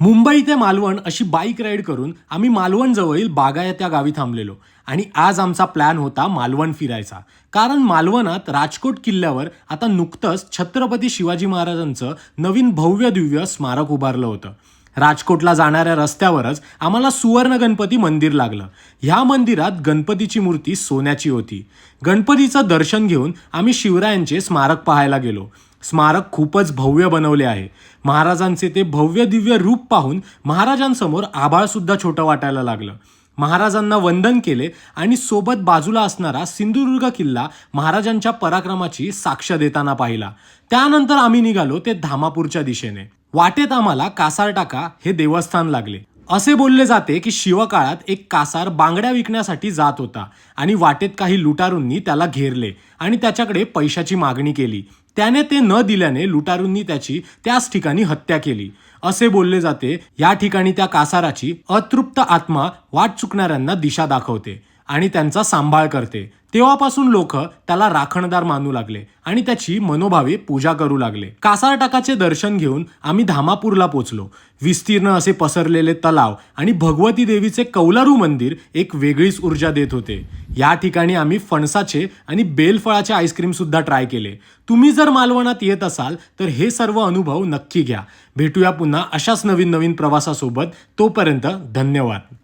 मुंबई ते मालवण अशी bike ride करून आम्ही मालवण जवळील या त्या गावी थांबलेलो. आणि आज आमचा प्लॅन होता मालवण फिरायचा. कारण मालवणात राजकोट किल्ल्यावर आता नुकतंच छत्रपती शिवाजी महाराजांचं नवीन भव्य दिव्य स्मारक उभारलं होतं. राजकोटला जाणाऱ्या रस्त्यावरच आम्हाला सुवर्ण गणपती मंदिर लागलं. ह्या मंदिरात गणपतीची मूर्ती सोन्याची होती. गणपतीचं दर्शन घेऊन आम्ही शिवरायांचे स्मारक पाहायला गेलो. स्मारक खूपच भव्य बनवले आहे. महाराजांचे ते भव्य दिव्य रूप पाहून महाराजांसमोर आभाळसुद्धा छोटं वाटायला लागलं. महाराजांना वंदन केले आणि सोबत बाजूला असणारा सिंधुदुर्ग किल्ला महाराजांच्या पराक्रमाची साक्ष देताना पाहिला. त्यानंतर आम्ही निघालो ते धामापूरच्या दिशेने. वाटेत आम्हाला कासार टाका हे देवस्थान लागले. असे बोलले जाते की शिवकाळात एक कासार बांगड्या विकण्यासाठी जात होता आणि वाटेत काही लुटारूंनी त्याला घेरले आणि त्याच्याकडे पैशाची मागणी केली. त्याने ते न दिल्याने लुटारूंनी त्याची त्याच ठिकाणी हत्या केली. असे बोलले जाते या ठिकाणी त्या कासाराची अतृप्त आत्मा वाट चुकणाऱ्यांना दिशा दाखवते आणि त्यांचा सांभाळ करते. तेव्हापासून लोक त्याला राखणदार मानू लागले आणि त्याची मनोभावे पूजा करू लागले. कासारटाकाचे दर्शन घेऊन आम्ही धामापूरला पोचलो. विस्तीर्ण असे पसरलेले तलाव आणि भगवती देवीचे कौलारू मंदिर एक वेगळीच ऊर्जा देत होते. या ठिकाणी आम्ही फणसाचे आणि बेलफळाचे आईस्क्रीम सुद्धा ट्राय केले. तुम्ही जर मालवणात येत असाल तर हे सर्व अनुभव नक्की घ्या. भेटूया पुन्हा अशाच नवीन नवीन प्रवासासोबत. तोपर्यंत धन्यवाद.